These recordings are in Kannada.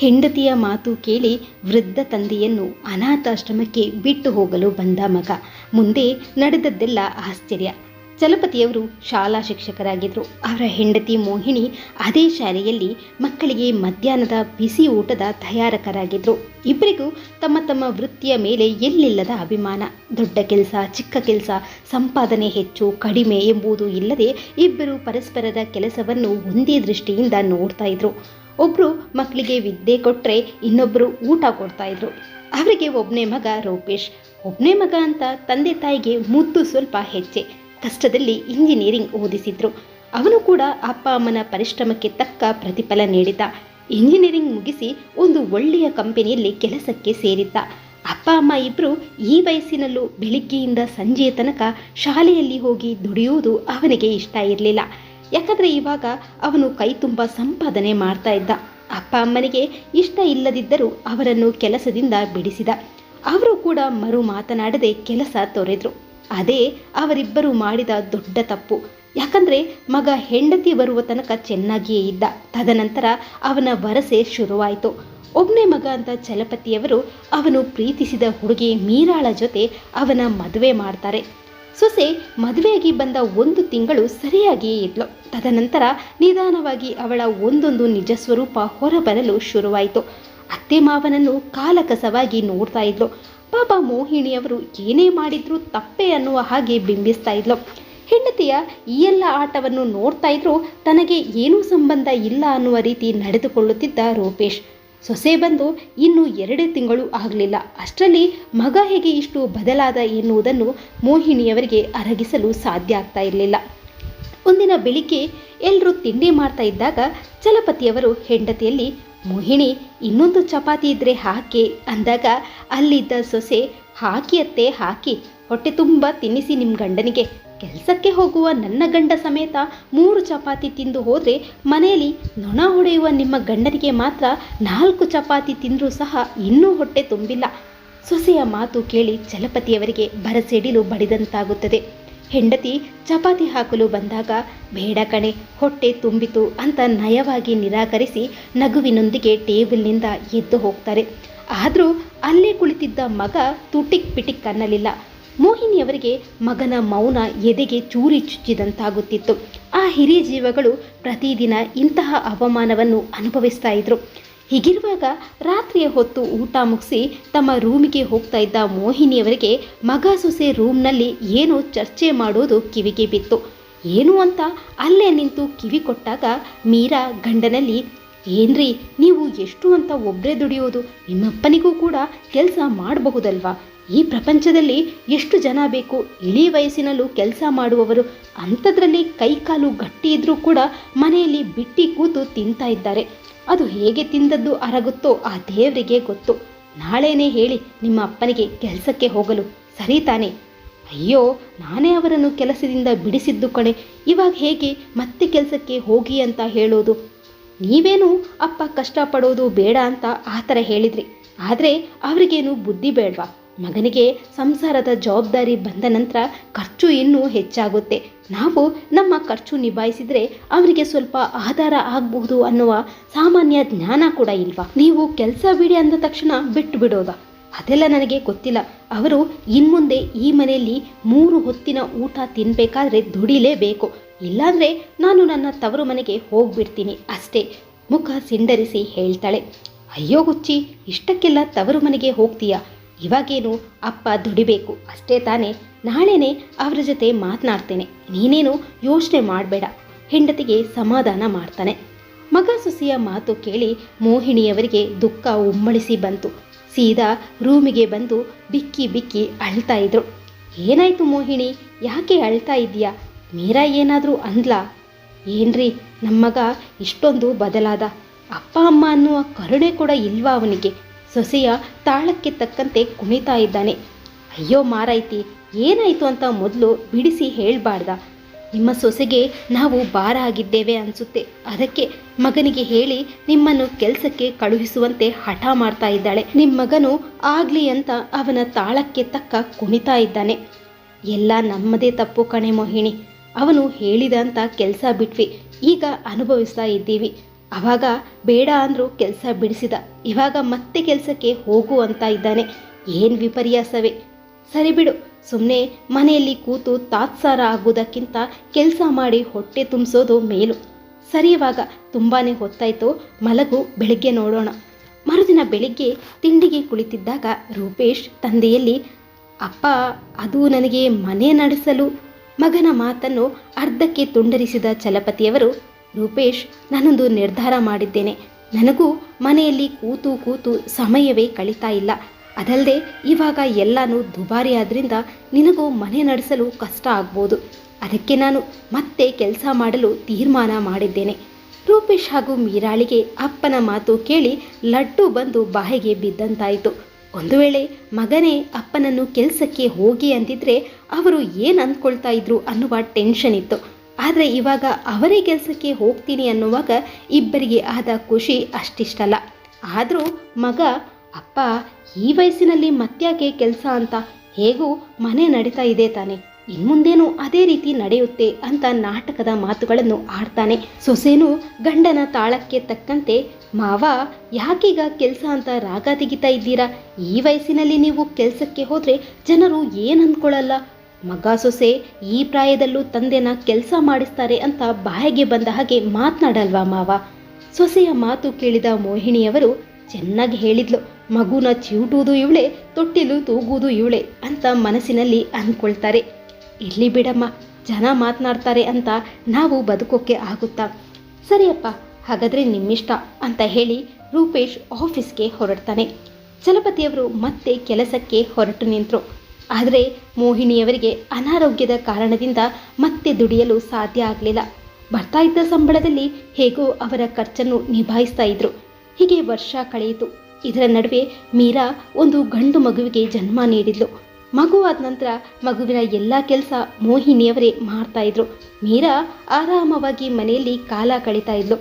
ಹೆಂಡತಿಯ ಮಾತು ಕೇಳಿ ವೃದ್ಧ ತಂದೆಯನ್ನು ಅನಾಥಾಶ್ರಮಕ್ಕೆ ಬಿಟ್ಟು ಹೋಗಲು ಬಂದ ಮಗ. ಮುಂದೆ ನಡೆದದ್ದೆಲ್ಲ ಆಶ್ಚರ್ಯ. ಚಲಪತಿಯವರು ಶಾಲಾ ಶಿಕ್ಷಕರಾಗಿದ್ದರು ಅವರ ಹೆಂಡತಿ ಮೋಹಿಣಿ ಅದೇ ಶಾಲೆಯಲ್ಲಿ ಮಕ್ಕಳಿಗೆ ಮಧ್ಯಾಹ್ನದ ಬಿಸಿ ಊಟದ ತಯಾರಕರಾಗಿದ್ದರು ಇಬ್ಬರಿಗೂ ತಮ್ಮ ತಮ್ಮ ವೃತ್ತಿಯ ಮೇಲೆ ಎಲ್ಲಿಲ್ಲದ ಅಭಿಮಾನ. ದೊಡ್ಡ ಕೆಲಸ, ಚಿಕ್ಕ ಕೆಲಸ, ಸಂಪಾದನೆ ಹೆಚ್ಚು, ಕಡಿಮೆ ಎಂಬುದು ಇಲ್ಲದೆ ಇಬ್ಬರು ಪರಸ್ಪರದ ಕೆಲಸವನ್ನು ಒಂದೇ ದೃಷ್ಟಿಯಿಂದ ನೋಡ್ತಾ ಇದ್ರು. ಒಬ್ಬರು ಮಕ್ಕಳಿಗೆ ವಿದ್ಯೆ ಕೊಟ್ಟರೆ ಇನ್ನೊಬ್ಬರು ಊಟ ಕೊಡ್ತಾ ಇದ್ರು. ಅವರಿಗೆ ಒಬ್ಬನೇ ಮಗ ರೂಪೇಶ್. ಒಬ್ಬನೇ ಮಗ ಅಂತ ತಂದೆ ತಾಯಿಗೆ ಮುದ್ದು ಸ್ವಲ್ಪ ಹೆಚ್ಚೆ ಕಷ್ಟದಲ್ಲಿ ಇಂಜಿನಿಯರಿಂಗ್ ಓದಿಸಿದ್ರು. ಅವನು ಕೂಡ ಅಪ್ಪ ಅಮ್ಮನ ಪರಿಶ್ರಮಕ್ಕೆ ತಕ್ಕ ಪ್ರತಿಫಲ ನೀಡಿದ. ಇಂಜಿನಿಯರಿಂಗ್ ಮುಗಿಸಿ ಒಂದು ಒಳ್ಳೆಯ ಕಂಪನಿಯಲ್ಲಿ ಕೆಲಸಕ್ಕೆ ಸೇರಿದ್ದ. ಅಪ್ಪ ಅಮ್ಮ ಇಬ್ಬರು ಈ ವಯಸ್ಸಿನಲ್ಲೂ ಬೆಳಿಗ್ಗೆಯಿಂದ ಸಂಜೆಯ ತನಕ ಶಾಲೆಯಲ್ಲಿ ಹೋಗಿ ದುಡಿಯುವುದು ಅವನಿಗೆ ಇಷ್ಟ ಇರಲಿಲ್ಲ. ಯಾಕಂದರೆ ಇವಾಗ ಅವನು ಕೈ ತುಂಬ ಸಂಪಾದನೆ ಮಾಡ್ತಾ ಇದ್ದ. ಅಪ್ಪ ಅಮ್ಮನಿಗೆ ಇಷ್ಟ ಇಲ್ಲದಿದ್ದರೂ ಅವರನ್ನು ಕೆಲಸದಿಂದ ಬಿಡಿಸಿದ. ಅವರು ಕೂಡ ಮರು ಮಾತನಾಡದೆ ಕೆಲಸ ತೊರೆದ್ರು. ಅದೇ ಅವರಿಬ್ಬರು ಮಾಡಿದ ದೊಡ್ಡ ತಪ್ಪು. ಯಾಕಂದರೆ ಮಗ ಹೆಂಡತಿ ಬರುವ ತನಕ ಚೆನ್ನಾಗಿಯೇ ಇದ್ದ. ತದನಂತರ ಅವನ ವರಸೆ ಶುರುವಾಯಿತು. ಒಬ್ಬನೇ ಮಗ ಅಂತ ಚಲಪತಿಯವರು ಅವನು ಪ್ರೀತಿಸಿದ ಹುಡುಗಿ ಮೀರಾಳ ಜೊತೆ ಅವನ ಮದುವೆ ಮಾಡ್ತಾರೆ. ಸೊಸೆ ಮದುವೆಯಾಗಿ ಬಂದ ಒಂದು ತಿಂಗಳು ಸರಿಯಾಗಿಯೇ ಇದ್ಲು. ತದನಂತರ ನಿಧಾನವಾಗಿ ಅವಳ ಒಂದೊಂದು ನಿಜ ಸ್ವರೂಪ ಹೊರಬರಲು ಶುರುವಾಯಿತು. ಅತ್ತೆ ಮಾವನನ್ನು ಕಾಲಕಸವಾಗಿ ನೋಡ್ತಾ ಇದ್ಲು. ಪಾಪ ಮೋಹಿಣಿಯವರು ಏನೇ ಮಾಡಿದ್ರೂ ತಪ್ಪೆ ಅನ್ನುವ ಹಾಗೆ ಬಿಂಬಿಸ್ತಾ ಇದ್ಲು. ಹೆಂಡತಿಯ ಈ ಎಲ್ಲ ಆಟವನ್ನು ನೋಡ್ತಾ ಇದ್ರೂ ತನಗೆ ಏನೂ ಸಂಬಂಧ ಇಲ್ಲ ಅನ್ನುವ ರೀತಿ ನಡೆದುಕೊಳ್ಳುತ್ತಿದ್ದ ರೂಪೇಶ್. ಸೊಸೆ ಬಂದು ಇನ್ನು ಎರಡೇ ತಿಂಗಳು ಆಗಲಿಲ್ಲ. ಅಷ್ಟರಲ್ಲಿ ಮಗ ಹೇಗೆ ಇಷ್ಟು ಬದಲಾದ ಎನ್ನುವುದನ್ನು ಮೋಹಿನಿಯವರಿಗೆ ಅರಗಿಸಲು ಸಾಧ್ಯ ಆಗ್ತಾ ಇರಲಿಲ್ಲ. ಒಂದಿನ ಬೆಳಿಗ್ಗೆ ಎಲ್ಲರೂ ತಿಂಡಿ ಮಾಡ್ತಾ ಇದ್ದಾಗ ಚಲಪತಿಯವರು ಹೆಂಡತಿಯಲ್ಲಿ, ಮೋಹಿಣಿ, ಇನ್ನೊಂದು ಚಪಾತಿ ಇದ್ರೆ ಹಾಕಿ, ಅಂದಾಗ ಅಲ್ಲಿದ್ದ ಸೊಸೆ, ಹಾಕಿ ಅತ್ತೆ, ಹಾಕಿ. ಹೊಟ್ಟೆ ತುಂಬ ತಿನ್ನಿಸಿ ನಿಮ್ಮ ಗಂಡನಿಗೆ. ಕೆಲಸಕ್ಕೆ ಹೋಗುವ ನನ್ನ ಗಂಡ ಸಮೇತ ಮೂರು ಚಪಾತಿ ತಿಂದು ಹೋದರೆ ಮನೆಯಲ್ಲಿ ನೊಣ ಹೊಡೆಯುವ ನಿಮ್ಮ ಗಂಡನಿಗೆ ಮಾತ್ರ ನಾಲ್ಕು ಚಪಾತಿ ತಿಂದರೂ ಸಹ ಇನ್ನೂ ಹೊಟ್ಟೆ ತುಂಬಿಲ್ಲ. ಸೊಸೆಯ ಮಾತು ಕೇಳಿ ಚಲಪತಿಯವರಿಗೆ ಬರಸಿಡಿಲು ಬಡಿದಂತಾಗುತ್ತದೆ. ಹೆಂಡತಿ ಚಪಾತಿ ಹಾಕಲು ಬಂದಾಗ, ಬೇಡ ಕಣೆ, ಹೊಟ್ಟೆ ತುಂಬಿತು ಅಂತ ನಯವಾಗಿ ನಿರಾಕರಿಸಿ ನಗುವಿನೊಂದಿಗೆ ಟೇಬಲ್ನಿಂದ ಎದ್ದು ಹೋಗ್ತಾರೆ. ಆದರೂ ಅಲ್ಲೇ ಕುಳಿತಿದ್ದ ಮಗ ತುಟಿಕ್ ಪಿಟಿಕ್ ಅನ್ನಲಿಲ್ಲ. ಮೋಹಿನಿಯವರಿಗೆ ಮಗನ ಮೌನ ಎದೆಗೆ ಚೂರಿ ಚುಚ್ಚಿದಂತಾಗುತ್ತಿತ್ತು. ಆ ಹಿರಿಯ ಜೀವಗಳು ಪ್ರತಿದಿನ ಇಂತಹ ಅವಮಾನವನ್ನು ಅನುಭವಿಸ್ತಾ ಇದ್ರು. ಹೀಗಿರುವಾಗ ರಾತ್ರಿಯ ಹೊತ್ತು ಊಟ ಮುಗಿಸಿ ತಮ್ಮ ರೂಮಿಗೆ ಹೋಗ್ತಾ ಇದ್ದ ಮೋಹಿನಿಯವರಿಗೆ ಮಗ ಸೊಸೆ ರೂಮ್ನಲ್ಲಿ ಏನೋ ಚರ್ಚೆ ಮಾಡೋದು ಕಿವಿಗೆ ಬಿತ್ತು. ಏನು ಅಂತ ಅಲ್ಲೇ ನಿಂತು ಕಿವಿ ಕೊಟ್ಟಾಗ ಮೀರಾ ಗಂಡನಲ್ಲಿ, ಏನ್ರಿ, ನೀವು ಎಷ್ಟು ಅಂತ ಒಬ್ಬರೇ ದುಡಿಯೋದು? ನಿಮ್ಮಪ್ಪನಿಗೂ ಕೂಡ ಕೆಲಸ ಮಾಡಬಹುದಲ್ವಾ? ಈ ಪ್ರಪಂಚದಲ್ಲಿ ಎಷ್ಟು ಜನ ಬೇಕು? ಇಳಿ ವಯಸ್ಸಿನಲ್ಲೂ ಕೆಲಸ ಮಾಡುವವರು ಅಂಥದ್ರಲ್ಲಿ ಕೈಕಾಲು ಗಟ್ಟಿ ಇದ್ರೂ ಕೂಡ ಮನೆಯಲ್ಲಿ ಬಿಟ್ಟಿ ಕೂತು ತಿಂತಾ ಇದ್ದಾರೆ. ಅದು ಹೇಗೆ ತಿಂದದ್ದು ಅರಗುತ್ತೋ ಆ ದೇವರಿಗೆ ಗೊತ್ತು. ನಾಳೆನೇ ಹೇಳಿ ನಿಮ್ಮ ಅಪ್ಪನಿಗೆ ಕೆಲಸಕ್ಕೆ ಹೋಗಲು. ಸರಿ ತಾನೆ? ಅಯ್ಯೋ, ನಾನೇ ಅವರನ್ನು ಕೆಲಸದಿಂದ ಬಿಡಿಸಿದ್ದು ಕಣೆ. ಇವಾಗ ಹೇಗೆ ಮತ್ತೆ ಕೆಲಸಕ್ಕೆ ಹೋಗಿ ಅಂತ ಹೇಳೋದು? ನೀವೇನು ಅಪ್ಪ ಕಷ್ಟಪಡೋದು ಬೇಡ ಅಂತ ಆ ಥರ ಹೇಳಿದ್ರಿ. ಆದರೆ ಅವರಿಗೇನು ಬುದ್ಧಿ ಬೇಡವಾ? ಮಗನಿಗೆ ಸಂಸಾರದ ಜವಾಬ್ದಾರಿ ಬಂದ ನಂತರ ಖರ್ಚು ಇನ್ನೂ ಹೆಚ್ಚಾಗುತ್ತೆ. ನಾವು ನಮ್ಮ ಖರ್ಚು ನಿಭಾಯಿಸಿದರೆ ಅವರಿಗೆ ಸ್ವಲ್ಪ ಆಧಾರ ಆಗಬಹುದು ಅನ್ನುವ ಸಾಮಾನ್ಯ ಜ್ಞಾನ ಕೂಡ ಇಲ್ವಾ? ನೀವು ಕೆಲಸ ಬಿಡಿ ಅಂದ ತಕ್ಷಣ ಬಿಟ್ಟು ಬಿಡೋದಾ ಅದೆಲ್ಲ ನನಗೆ ಗೊತ್ತಿಲ್ಲ. ಅವರು ಇನ್ಮುಂದೆ ಈ ಮನೆಯಲ್ಲಿ ಮೂರು ಹೊತ್ತಿನ ಊಟ ತಿನ್ನಬೇಕಾದ್ರೆ ದುಡಿಲೇಬೇಕು. ಇಲ್ಲಾಂದರೆ ನಾನು ನನ್ನ ತವರು ಮನೆಗೆ ಹೋಗ್ಬಿಡ್ತೀನಿ ಅಷ್ಟೇ. ಮುಖ ಸಿಂಡರಿಸಿ ಹೇಳ್ತಾಳೆ, ಅಯ್ಯೋ ಗುಚ್ಚಿ, ಇಷ್ಟಕ್ಕೆಲ್ಲ ತವರು ಮನೆಗೆ ಹೋಗ್ತೀಯಾ? ಇವಾಗೇನು ಅಪ್ಪ ದುಡಿಬೇಕು? ಅಷ್ಟೇ ತಾನೇ. ನಾಳೆನೇ ಅವರ ಜೊತೆ ಮಾತನಾಡ್ತೇನೆ. ನೀನೇನು ಯೋಚನೆ ಮಾಡಬೇಡ. ಹೆಂಡತಿಗೆ ಸಮಾಧಾನ ಮಾಡ್ತಾನೆ. ಮಗ ಸುಸಿಯ ಮಾತು ಕೇಳಿ ಮೋಹಿಣಿಯವರಿಗೆ ದುಃಖ ಉಮ್ಮಳಿಸಿ ಬಂತು. ಸೀದಾ ರೂಮಿಗೆ ಬಂದು ಬಿಕ್ಕಿ ಬಿಕ್ಕಿ ಅಳ್ತಾ ಇದ್ರು. ಏನಾಯ್ತು ಮೋಹಿಣಿ ಯಾಕೆ ಅಳ್ತಾ ಇದ್ದೀಯಾ? ಮೀರಾ ಏನಾದರೂ ಅಂದ್ಲಾ? ಏನ್ರಿ, ನಮ್ಮಗ ಇಷ್ಟೊಂದು ಬದಲಾದ. ಅಪ್ಪ ಅಮ್ಮ ಅನ್ನುವ ಕರುಣೆ ಕೂಡ ಇಲ್ವಾ ಅವನಿಗೆ? ಸೊಸೆಯ ತಾಳಕ್ಕೆ ತಕ್ಕಂತೆ ಕುಣಿತಾ ಇದ್ದಾನೆ. ಅಯ್ಯೋ ಮಾರಾಯ್ತಿ, ಏನಾಯಿತು ಅಂತ ಮೊದಲು ಬಿಡಿಸಿ ಹೇಳಬಾರ್ದ. ನಿಮ್ಮ ಸೊಸೆಗೆ ನಾವು ಭಾರ ಆಗಿದ್ದೇವೆ ಅನಿಸುತ್ತೆ. ಅದಕ್ಕೆ ಮಗನಿಗೆ ಹೇಳಿ ನಿಮ್ಮನ್ನು ಕೆಲಸಕ್ಕೆ ಕಳುಹಿಸುವಂತೆ ಹಠ ಮಾಡ್ತಾ ಇದ್ದಾಳೆ. ನಿಮ್ಮ ಮಗನು ಆಗಲಿ ಅಂತ ಅವನ ತಾಳಕ್ಕೆ ತಕ್ಕ ಕುಣಿತಾ ಇದ್ದಾನೆ. ಎಲ್ಲ ನಮ್ಮದೇ ತಪ್ಪು ಕಣೆ ಮೋಹಿಣಿ ಅವನು ಹೇಳಿದ ಅಂತ ಕೆಲಸ ಬಿಟ್ವಿ. ಈಗ ಅನುಭವಿಸ್ತಾ ಇದ್ದೀವಿ. ಅವಾಗ ಬೇಡ ಅಂದರೂ ಕೆಲಸ ಬಿಡಿಸಿದ. ಇವಾಗ ಮತ್ತೆ ಕೆಲಸಕ್ಕೆ ಹೋಗು ಅಂತ ಇದ್ದಾನೆ. ಏನು ವಿಪರ್ಯಾಸವೇ. ಸರಿ ಬಿಡು. ಸುಮ್ಮನೆ ಮನೆಯಲ್ಲಿ ಕೂತು ತಾತ್ಸಾರ ಆಗೋದಕ್ಕಿಂತ ಕೆಲಸ ಮಾಡಿ ಹೊಟ್ಟೆ ತುಂಬಿಸೋದು ಮೇಲು. ಸರಿ ಇವಾಗ. ತುಂಬಾ ಹೊತ್ತಾಯಿತು. ಮಲಗು, ಬೆಳಗ್ಗೆ ನೋಡೋಣ. ಮರುದಿನ ಬೆಳಿಗ್ಗೆ ತಿಂಡಿಗೆ ಕುಳಿತಿದ್ದಾಗ ರೂಪೇಶ್ ತಂದೆಯಲ್ಲಿ, ಅಪ್ಪ, ಅದು ನನಗೆ ಮನೆ ನಡೆಸಲು. ಮಗನ ಮಾತನ್ನು ಅರ್ಧಕ್ಕೆ ತುಂಡರಿಸಿದ ಚಲಪತಿಯವರು ರೂಪೇಶ್, ನಾನೊಂದು ನಿರ್ಧಾರ ಮಾಡಿದ್ದೇನೆ. ನನಗೂ ಮನೆಯಲ್ಲಿ ಕೂತು ಕೂತು ಸಮಯವೇ ಕಳೀತಾ ಇಲ್ಲ. ಅದಲ್ಲದೆ ಇವಾಗ ಎಲ್ಲನೂ ದುಬಾರಿ ಆದ್ರಿಂದ ನಿನಗೂ ಮನೆ ನಡೆಸಲು ಕಷ್ಟ ಆಗ್ಬೋದು. ಅದಕ್ಕೆ ನಾನು ಮತ್ತೆ ಕೆಲಸ ಮಾಡಲು ತೀರ್ಮಾನ ಮಾಡಿದ್ದೇನೆ. ರೂಪೇಶ್ ಹಾಗೂ ಮೀರಾಳಿಗೆ ಅಪ್ಪನ ಮಾತು ಕೇಳಿ ಲಡ್ಡು ಬಂದು ಬಾಯಿಗೆ ಬಿದ್ದಂತಾಯಿತು. ಒಂದು ವೇಳೆ ಮಗನೇ ಅಪ್ಪನನ್ನು ಕೆಲಸಕ್ಕೆ ಹೋಗಿ ಅಂದಿದ್ರೆ ಅವರು ಏನು ಅಂದ್ಕೊಳ್ತಾ ಇದ್ರು ಅನ್ನುವ ಟೆನ್ಷನ್ ಇತ್ತು. ಆದರೆ ಇವಾಗ ಅವರೇ ಕೆಲಸಕ್ಕೆ ಹೋಗ್ತೀನಿ ಅನ್ನುವಾಗ ಇಬ್ಬರಿಗೆ ಆದ ಖುಷಿ ಅಷ್ಟಿಷ್ಟಲ್ಲ. ಆದರೂ ಮಗ, ಅಪ್ಪ, ಈ ವಯಸ್ಸಿನಲ್ಲಿ ಮತ್ಯಾಕೆ ಕೆಲಸ ಅಂತ? ಹೇಗೂ ಮನೆ ನಡೀತಾ ಇದೆ ತಾನೆ. ಇನ್ಮುಂದೇನು ಅದೇ ರೀತಿ ನಡೆಯುತ್ತೆ ಅಂತ ನಾಟಕದ ಮಾತುಗಳನ್ನು ಆಡ್ತಾನೆ. ಸೊಸೆನು ಗಂಡನ ತಾಳಕ್ಕೆ ತಕ್ಕಂತೆ, ಮಾವ, ಯಾಕೀಗ ಕೆಲಸ ಅಂತ ರಾಗ ತೆಗಿತಾ ಇದ್ದೀರಾ? ಈ ವಯಸ್ಸಿನಲ್ಲಿ ನೀವು ಕೆಲಸಕ್ಕೆ ಹೋದರೆ ಜನರು ಏನು ಅಂದ್ಕೊಳ್ಳಲ್ಲ ಮಗ ಸೊಸೆ ಈ ಪ್ರಾಯದಲ್ಲೂ ತಂದೆನ ಕೆಲಸ ಮಾಡಿಸ್ತಾರೆ ಅಂತ ಬಾಯಿಗೆ ಬಂದ ಹಾಗೆ ಮಾತನಾಡಲ್ವಾ ಮಾವ? ಸೊಸೆಯ ಮಾತು ಕೇಳಿದ ಮೋಹಿಣಿಯವರು ಚೆನ್ನಾಗಿ ಹೇಳಿದ್ಲು. ಮಗುನ ಚಿವುಟುವುದು ಇವಳೆ, ತೊಟ್ಟಿಲು ತೂಗುವುದು ಇವಳೆ ಅಂತ ಮನಸ್ಸಿನಲ್ಲಿ ಅಂದ್ಕೊಳ್ತಾರೆ ಇಲ್ಲಿ ಬಿಡಮ್ಮ, ಜನ ಮಾತನಾಡ್ತಾರೆ ಅಂತ ನಾವು ಬದುಕೋಕೆ ಆಗುತ್ತಾ? ಸರಿಯಪ್ಪ, ಹಾಗಾದರೆ ನಿಮ್ಮಿಷ್ಟ ಅಂತ ಹೇಳಿ ರೂಪೇಶ್ ಆಫೀಸ್ಗೆ ಹೊರಡ್ತಾನೆ. ಚಲಪತಿಯವರು ಮತ್ತೆ ಕೆಲಸಕ್ಕೆ ಹೊರಟು ನಿಂತರು. ಆದರೆ ಮೋಹಿನಿಯವರಿಗೆ ಅನಾರೋಗ್ಯದ ಕಾರಣದಿಂದ ಮತ್ತೆ ದುಡಿಯಲು ಸಾಧ್ಯ ಆಗಲಿಲ್ಲ. ಬರ್ತಾ ಇದ್ದ ಸಂಬಳದಲ್ಲಿ ಹೇಗೋ ಅವರ ಖರ್ಚನ್ನು ನಿಭಾಯಿಸ್ತಾ ಇದ್ರು. ಹೀಗೆ ವರ್ಷ ಕಳೆಯಿತು. ಇದರ ನಡುವೆ ಮೀರಾ ಒಂದು ಗಂಡು ಮಗುವಿಗೆ ಜನ್ಮ ನೀಡಿದ್ಲು. ಮಗುವಾದ ನಂತರ ಮಗುವಿನ ಎಲ್ಲ ಕೆಲಸ ಮೋಹಿನಿಯವರೇ ಮಾಡ್ತಾ ಇದ್ರು. ಮೀರಾ ಆರಾಮವಾಗಿ ಮನೆಯಲ್ಲಿ ಕಾಲ ಕಳೀತಾ ಇದ್ಲು.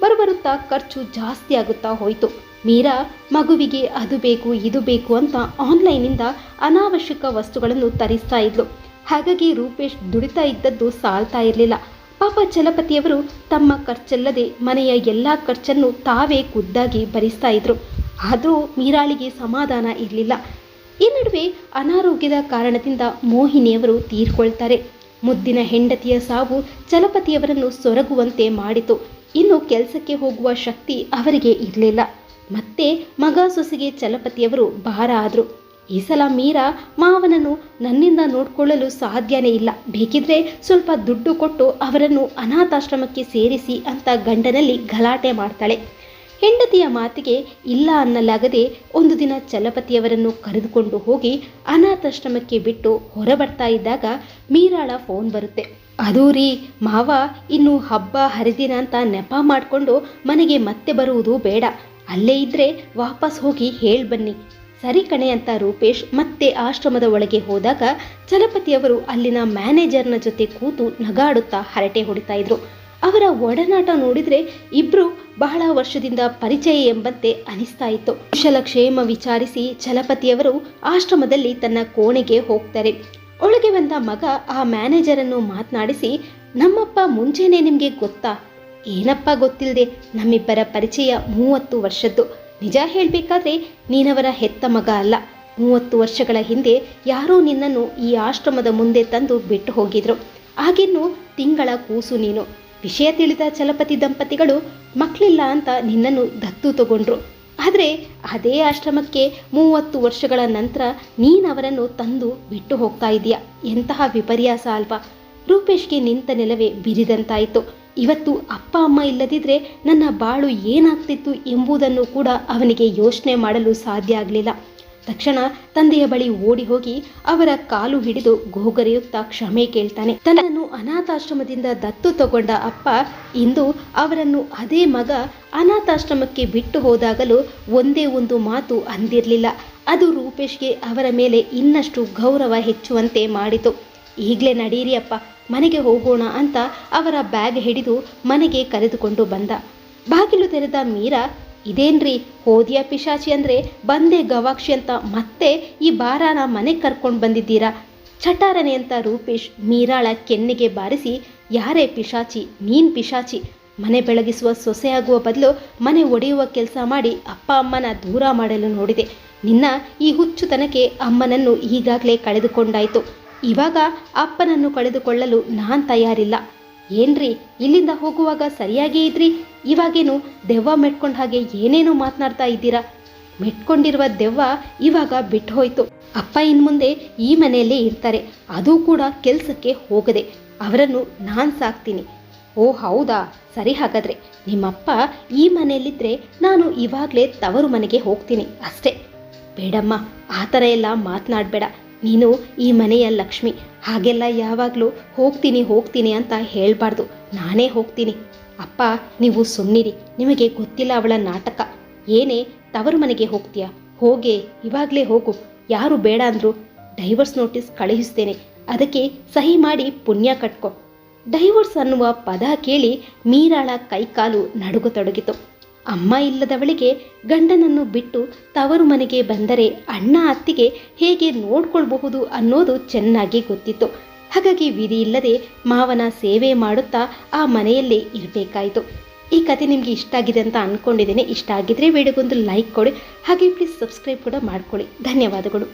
ಬರುಬರುತ್ತಾ ಖರ್ಚು ಜಾಸ್ತಿ ಆಗುತ್ತಾ ಹೋಯಿತು. ಮೀರಾ, ಮಗುವಿಗೆ ಅದು ಬೇಕು, ಇದು ಬೇಕು ಅಂತ ಆನ್ಲೈನಿಂದ ಅನಾವಶ್ಯಕ ವಸ್ತುಗಳನ್ನು ತರಿಸ್ತಾ ಇದ್ಲು. ಹಾಗಾಗಿ ರೂಪೇಶ್ ದುಡಿತಾ ಇದ್ದದ್ದು ಸಾಲ್ತಾ ಇರಲಿಲ್ಲ. ಪಾಪ ಚಲಪತಿಯವರು ತಮ್ಮ ಖರ್ಚಲ್ಲದೆ ಮನೆಯ ಎಲ್ಲ ಖರ್ಚನ್ನು ತಾವೇ ಖುದ್ದಾಗಿ ಭರಿಸ್ತಾ ಇದ್ರು. ಆದರೂ ಮೀರಾಳಿಗೆ ಸಮಾಧಾನ ಇರಲಿಲ್ಲ. ಈ ನಡುವೆ ಅನಾರೋಗ್ಯದ ಕಾರಣದಿಂದ ಮೋಹಿನಿಯವರು ತೀರ್ಕೊಳ್ತಾರೆ. ಮುದ್ದಿನ ಹೆಂಡತಿಯ ಸಾವು ಚಲಪತಿಯವರನ್ನು ಸೊರಗುವಂತೆ ಮಾಡಿತು. ಇನ್ನು ಕೆಲಸಕ್ಕೆ ಹೋಗುವ ಶಕ್ತಿ ಅವರಿಗೆ ಇರಲಿಲ್ಲ. ಮತ್ತೆ ಮಗ ಸೊಸೆಗೆ ಚಲಪತಿಯವರು ಭಾರ ಆದರು. ಈ ಸಲ ಮೀರಾ ಮಾವನನ್ನು ನನ್ನಿಂದ ನೋಡಿಕೊಳ್ಳಲು ಸಾಧ್ಯನೇ ಇಲ್ಲ. ಬೇಕಿದ್ರೆ ಸ್ವಲ್ಪ ದುಡ್ಡು ಕೊಟ್ಟು ಅವರನ್ನು ಅನಾಥಾಶ್ರಮಕ್ಕೆ ಸೇರಿಸಿ ಅಂತ ಗಂಡನಲ್ಲಿ ಗಲಾಟೆ ಮಾಡ್ತಾಳೆ. ಹೆಂಡತಿಯ ಮಾತಿಗೆ ಇಲ್ಲ ಅನ್ನಲಾಗದೆ ಒಂದು ದಿನ ಚಲಪತಿಯವರನ್ನು ಕರೆದುಕೊಂಡು ಹೋಗಿ ಅನಾಥಾಶ್ರಮಕ್ಕೆ ಬಿಟ್ಟು ಹೊರಬರ್ತಾ ಇದ್ದಾಗ ಮೀರಾಳ ಫೋನ್ ಬರುತ್ತೆ. ಅದು ರೀ, ಮಾವ, ಇನ್ನು ಹಬ್ಬ, ಹರಿದಿನ ಅಂತ ನೆಪ ಮಾಡಿಕೊಂಡು ಮನೆಗೆ ಮತ್ತೆ ಬರುವುದು ಬೇಡ. ಅಲ್ಲೇ ಇದ್ರೆ ವಾಪಸ್ ಹೋಗಿ ಹೇಳಿ ಬನ್ನಿ. ಸರಿ ಕಣೆ ಅಂತ ರೂಪೇಶ್ ಮತ್ತೆ ಆಶ್ರಮದ ಒಳಗೆ ಹೋದಾಗ ಚಲಪತಿಯವರು ಅಲ್ಲಿನ ಮ್ಯಾನೇಜರ್ನ ಜೊತೆ ಕೂತು ನಗಾಡುತ್ತಾ ಹರಟೆ ಹೊಡಿತಾ ಇದ್ರು. ಅವರ ಒಡನಾಟ ನೋಡಿದ್ರೆ ಇಬ್ರು ಬಹಳ ವರ್ಷದಿಂದ ಪರಿಚಯ ಎಂಬಂತೆ ಅನಿಸ್ತಾ ಇತ್ತು. ಕುಶಲಕ್ಷೇಮ ವಿಚಾರಿಸಿ ಚಲಪತಿಯವರು ಆಶ್ರಮದಲ್ಲಿ ತನ್ನ ಕೋಣೆಗೆ ಹೋಗ್ತಾರೆ. ಒಳಗೆ ಬಂದ ಮಗ ಆ ಮ್ಯಾನೇಜರನ್ನು ಮಾತನಾಡಿಸಿ, ನಮ್ಮಪ್ಪ ಮುಂಚೆನೆ ನಿಮಗೆ ಗೊತ್ತಾ? ಏನಪ್ಪ ಗೊತ್ತಿಲ್ಲದೆ ನಮ್ಮಿಬ್ಬರ ಪರಿಚಯ ಮೂವತ್ತು ವರ್ಷದ್ದು. ನಿಜ ಹೇಳಬೇಕಾದ್ರೆ ನೀನವರ ಹೆತ್ತ ಮಗ ಅಲ್ಲ. ಮೂವತ್ತು ವರ್ಷಗಳ ಹಿಂದೆ ಯಾರೋ ನಿನ್ನನ್ನು ಈ ಆಶ್ರಮದ ಮುಂದೆ ತಂದು ಬಿಟ್ಟು ಹೋಗಿದ್ರು. ಆಗಿನ್ನು ತಿಂಗಳ ಕೂಸು ನೀನು. ವಿಷಯ ತಿಳಿದ ಚಲಪತಿ ದಂಪತಿಗಳು ಮಕ್ಕಳಿಲ್ಲ ಅಂತ ನಿನ್ನನ್ನು ದತ್ತು ತಗೊಂಡ್ರು. ಆದರೆ ಅದೇ ಆಶ್ರಮಕ್ಕೆ ಮೂವತ್ತು ವರ್ಷಗಳ ನಂತರ ನೀನವರನ್ನು ತಂದು ಬಿಟ್ಟು ಹೋಗ್ತಾ ಇದೀಯ ಎಂತಹ ವಿಪರ್ಯಾಸ ಅಲ್ವಾ? ರೂಪೇಶ್ಗೆ ನಿಂತ ನೆಲವೇ ಬಿರಿದಂತಾಯಿತು. ಇವತ್ತು ಅಪ್ಪ, ಅಮ್ಮ ಇಲ್ಲದಿದ್ದರೆ ನನ್ನ ಬಾಳು ಏನಾಗ್ತಿತ್ತು ಎಂಬುದನ್ನು ಕೂಡ ಅವನಿಗೆ ಯೋಚನೆ ಮಾಡಲು ಸಾಧ್ಯ ಆಗಲಿಲ್ಲ. ತಕ್ಷಣ ತಂದೆಯ ಬಳಿ ಓಡಿ ಹೋಗಿ ಅವರ ಕಾಲು ಹಿಡಿದು ಗೋಗರೆಯುತ್ತಾ ಕ್ಷಮೆ ಕೇಳ್ತಾನೆ. ತನ್ನನ್ನು ಅನಾಥಾಶ್ರಮದಿಂದ ದತ್ತು ತಗೊಂಡ ಅಪ್ಪ ಇಂದು ಅವರನ್ನು ಅದೇ ಮಗ ಅನಾಥಾಶ್ರಮಕ್ಕೆ ಬಿಟ್ಟು ಹೋದಾಗಲೂ ಒಂದೇ ಒಂದು ಮಾತು ಅಂದಿರಲಿಲ್ಲ. ಅದು ರೂಪೇಶ್ಗೆ ಅವರ ಮೇಲೆ ಇನ್ನಷ್ಟು ಗೌರವ ಹೆಚ್ಚುವಂತೆ ಮಾಡಿತು. ಈಗಲೇ ನಡೀರಿ ಅಪ್ಪ ಮನೆಗೆ ಹೋಗೋಣ ಅಂತ ಅವರ ಬ್ಯಾಗ್ ಹಿಡಿದು ಮನೆಗೆ ಕರೆದುಕೊಂಡು ಬಂದ. ಬಾಗಿಲು ತೆರೆದ ಮೀರಾ, ಇದೇನ್ರಿ ಹೋದಿಯ ಪಿಶಾಚಿ ಅಂದರೆ ಬಂದೆ ಗವಾಕ್ಷಿ ಅಂತ ಮತ್ತೆ ಈ ಬಾರಾನ ಮನೆಗೆ ಕರ್ಕೊಂಡು ಬಂದಿದ್ದೀರಾ? ಚಟಾರನೆ ಅಂತ ರೂಪೇಶ್ ಮೀರಾಳ ಕೆನ್ನೆಗೆ ಬಾರಿಸಿ, ಯಾರೇ ಪಿಶಾಚಿ, ನೀನ್ ಪಿಶಾಚಿ, ಮನೆ ಬೆಳಗಿಸುವ ಸೊಸೆಯಾಗುವ ಬದಲು ಮನೆ ಒಡೆಯುವ ಕೆಲಸ ಮಾಡಿ ಅಪ್ಪ ಅಮ್ಮನ ದೂರ ಮಾಡಲು ನೋಡಿದೆ. ನಿನ್ನ ಈ ಹುಚ್ಚುತನಕ್ಕೆ ಅಮ್ಮನನ್ನು ಈಗಾಗಲೇ ಕಳೆದುಕೊಂಡಾಯಿತು. ಇವಾಗ ಅಪ್ಪನನ್ನು ಕಳೆದುಕೊಳ್ಳಲು ನಾನು ತಯಾರಿಲ್ಲ. ಏನ್ರಿ, ಇಲ್ಲಿಂದ ಹೋಗುವಾಗ ಸರಿಯಾಗೇ ಇದ್ರಿ? ಇವಾಗೇನು ದೆವ್ವ ಮೆಟ್ಕೊಂಡ ಹಾಗೆ ಏನೇನೋ ಮಾತನಾಡ್ತಾ ಇದ್ದೀರಾ? ಮೆಟ್ಕೊಂಡಿರುವ ದೆವ್ವ ಇವಾಗ ಬಿಟ್ಟು ಹೋಯ್ತು ಅಪ್ಪ ಇನ್ಮುಂದೆ ಈ ಮನೆಯಲ್ಲೇ ಇರ್ತಾರೆ. ಅದು ಕೂಡ ಕೆಲಸಕ್ಕೆ ಹೋಗದೆ. ಅವರನ್ನು ನಾನು ಸಾಕ್ತೀನಿ. ಓ, ಹೌದಾ? ಸರಿ ಹಾಗಾದ್ರೆ, ನಿಮ್ಮಪ್ಪ ಈ ಮನೆಯಲ್ಲಿದ್ದರೆ ನಾನು ಇವಾಗಲೇ ತವರು ಮನೆಗೆ ಹೋಗ್ತೀನಿ. ಅಷ್ಟೇ. ಬೇಡಮ್ಮ, ಆ ಥರ ಎಲ್ಲ ಮಾತನಾಡಬೇಡ. ನೀನು ಈ ಮನೆಯ ಲಕ್ಷ್ಮಿ. ಹಾಗೆಲ್ಲ ಯಾವಾಗಲೂ ಹೋಗ್ತೀನಿ ಹೋಗ್ತೀನಿ ಅಂತ ಹೇಳಬಾರ್ದು. ನಾನೇ ಹೋಗ್ತೀನಿ. ಅಪ್ಪ, ನೀವು ಸುಮ್ಮನಿರಿ ನಿಮಗೆ ಗೊತ್ತಿಲ್ಲ ಅವಳ ನಾಟಕ. ಏನೇ, ತವರು ಮನೆಗೆ ಹೋಗ್ತೀಯಾ? ಹೋಗೆ, ಇವಾಗಲೇ ಹೋಗು. ಯಾರು ಬೇಡ ಅಂದ್ರು ಡೈವರ್ಸ್ ನೋಟಿಸ್ ಕಳುಹಿಸ್ತೇನೆ. ಅದಕ್ಕೆ ಸಹಿ ಮಾಡಿ ಪುಣ್ಯ ಕಟ್ಕೊ. ಡೈವರ್ಸ್ ಅನ್ನುವ ಪದ ಕೇಳಿ ಮೀರಾಳ ಕೈಕಾಲು ನಡುಗತೊಡಗಿತು. ಅಮ್ಮ ಇಲ್ಲದವಳಿಗೆ ಗಂಡನನ್ನು ಬಿಟ್ಟು ತವರು ಮನೆಗೆ ಬಂದರೆ ಅಣ್ಣ ಅತ್ತಿಗೆ ಹೇಗೆ ನೋಡ್ಕೊಳ್ಬಹುದು ಅನ್ನೋದು ಚೆನ್ನಾಗಿ ಗೊತ್ತಿತ್ತು. ಹಾಗಾಗಿ ವಿಧಿ ಇಲ್ಲದೆ ಮಾವನ ಸೇವೆ ಮಾಡುತ್ತಾ ಆ ಮನೆಯಲ್ಲೇ ಇರಬೇಕಾಯಿತು. ಈ ಕತೆ ನಿಮಗೆ ಇಷ್ಟ ಆಗಿದೆ ಅಂತ ಅಂದ್ಕೊಂಡಿದ್ದೇನೆ ಇಷ್ಟ ಆಗಿದ್ದರೆ ವಿಡಿಯೋಗೊಂದು ಲೈಕ್ ಕೊಡಿ. ಹಾಗೆ ಪ್ಲೀಸ್ ಸಬ್ಸ್ಕ್ರೈಬ್ ಕೂಡ ಮಾಡ್ಕೊಳ್ಳಿ. ಧನ್ಯವಾದಗಳು.